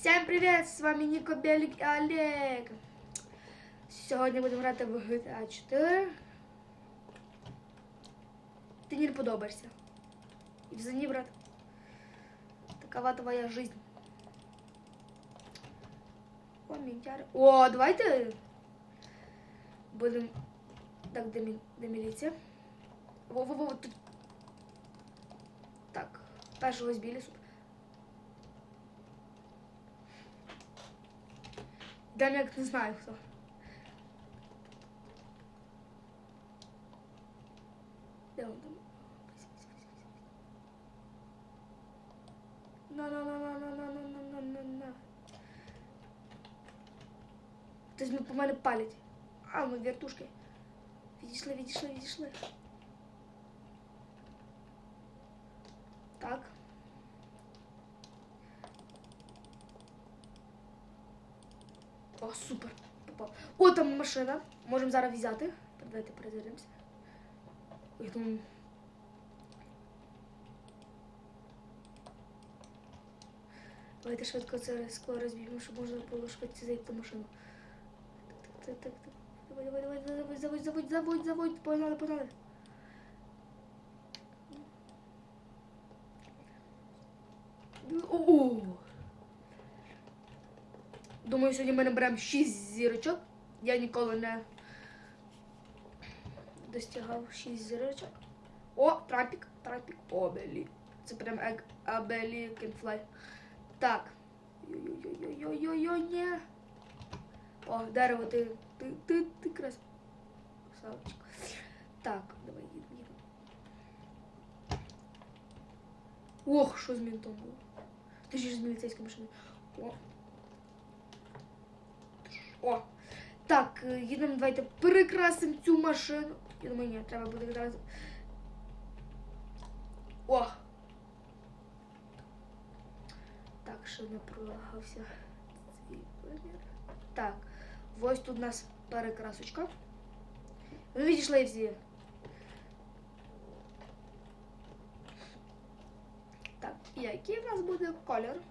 Всем привет! З вами Ніко Белік і Олег. Сьогодні будемо грати в GTA 4. Ти мені не подобаєшся. Извини, брат. Такова твоя жизнь. О, мінтяри. О, давайте будемо. Так, де, мі... де міліція? Во-во-во, тут. Так, першого збілі, супер. Дам як не знаю хто. Де он там? На на на на на на на на на на на. Хтось ми по мене палять. А, ми вертушки. Відійшли, відійшли, відійшли. Супер. Попав. О, там машина. Можемо зараз взяти. Давайте перезарядимося. Ой, там... Давайте швидко це скло розб'ємо, щоб можна було швидше зайти в машину. Так, так, так, так. Давай, давай, давай, заводь, заводь, заводь, заводь. Погнали, погнали. О! Думаю, сьогодні ми наберемо 6 зірочок. Я ніколи не достигав 6 зірочок. О, трапік, трапік, обелі. Це прям абелі кенфлай. Так. Йой-йой-йой-йой-йой, ні. О, дерево, ти, ти, ти, ти крас. Красавчик. Так, давай їдемо. Ох, що з мінтом було. Ти ж з міліцейської машини. О. О. Так, е, їдемо, давайте перекрасимо цю машину. Я думаю, ні, треба буде відразу. О! Так, що не пролагався цей вимір. Так, ось тут у нас перекрасочка. Ви відійшли всі. Так, який в нас буде колір?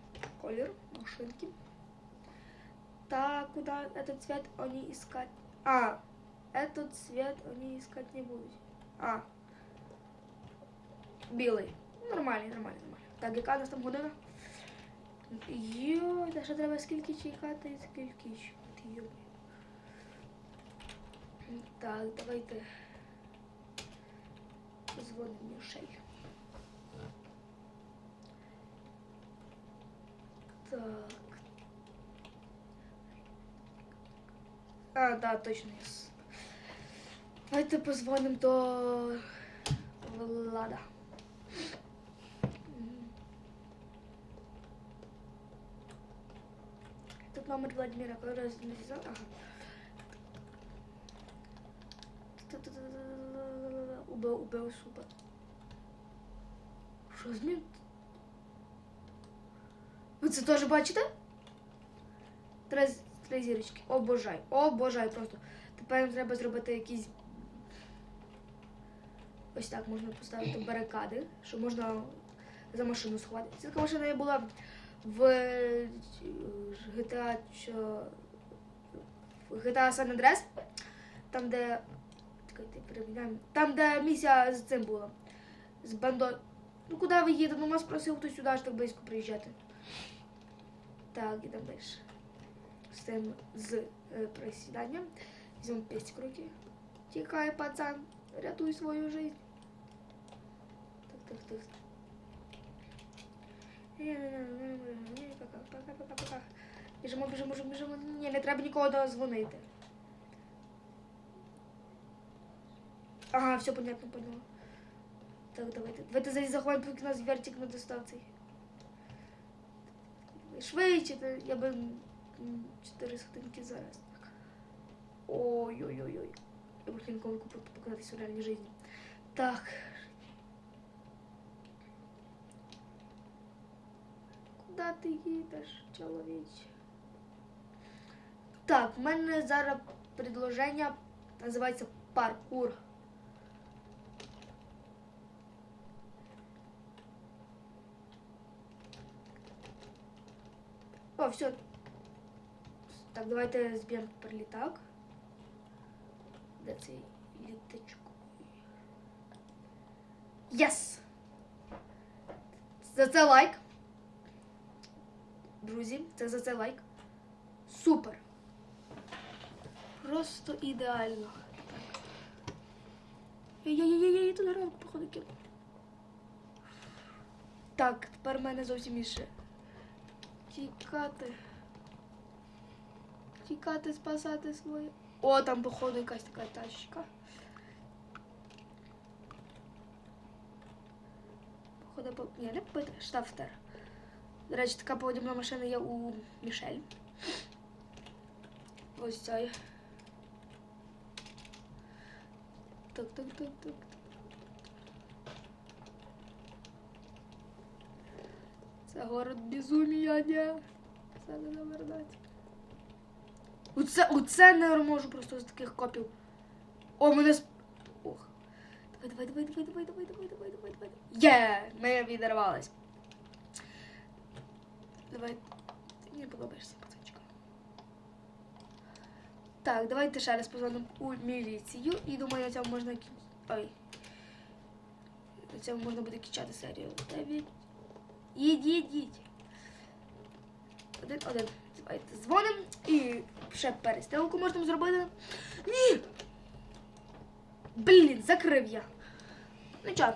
Колір машинки. Так, куда этот цвет они искать? А, этот цвет они искать не будут. А. Білий. Нормальний, нормальний, нормальний. Так, яка у нас там година? Йой, та ще треба скільки чекати і скільки чекати, йой. Так, давайте. Позвонимо Мішель. Так. А, да, точно. Давайте позвоним до Влада. Тут номер Владимира, который связал. Ага. Убив, убив, супер. Що з ним? Ви це теж бачите? З- три зірочки. Обожай. Обожай просто. Тепер треба зробити якісь. Ось так можна поставити барикади, що можна за машину сховати. Ця машина я була в е, GTA, в GTA San Andreas, там, де. Там, де місія з цим була. З бандо. Ну куди ви їдете? Ну нас просив хтось сюди аж так близько приїжджати. Так, ідемо далі. Цим з е, присіданням. Візьмемо пестик в руки. Тікай, пацан, рятуй свою жизнь. Так, так, так. Пока, пока, пока. Біжимо, біжимо, біжимо, біжимо. Ні, не треба нікого дозвонити. Ага, все понятно, поняла. Так, давайте. Давайте зараз заховаємо, поки нас вертик на доставці. Швидше, я би 4 сходинки зараз. Так. Ой-ой-ой-ой. Я бы ніколи купив показатись у реальній житті. Так. Куди ти їдеш, чоловіче? Так, в мене зараз предложення називається паркур. О, все. Так, давайте зб'ємо тепер літак. Де цей літачок? Єс! За це лайк. Друзі, це за це лайк. Супер. Просто ідеально. Ей-ей-ей, тут ранок, походу, кину. Так, тепер в мене зовсім інше. Тікати. Тікати, спасати своє. О, там, походу, якась така тачка. Походу, по... Ні, не побита, штафтер. До речі, така подібна машина є у Мішель. Ось цей. Так. Це город безумія, ні. Це не навернеться. Оце, оце не можу просто з таких копів. О, мене сп... Ох. Давай, давай, давай, давай, давай, давай, давай, давай, давай. Є! Ми відірвались. Давай. Ти мені подобаєшся, пацанчика. Так, давайте ще раз позвонимо у міліцію. І думаю, на цьому можна кін... Ой. На цьому можна буде кінчати серію. Їдь, їдь. Один, один. Давайте дзвонимо і ще перестрілку можемо зробити. Ні! Блін, закрив я. Ну чого?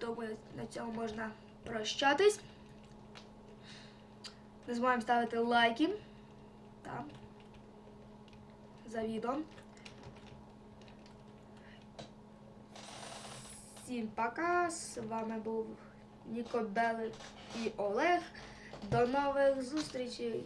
Думаю, на цьому можна прощатись. Не забуваємо ставити лайки. Там. За відео. Всім пока. З вами був Ніко Белик і Олег. До нових зустрічей!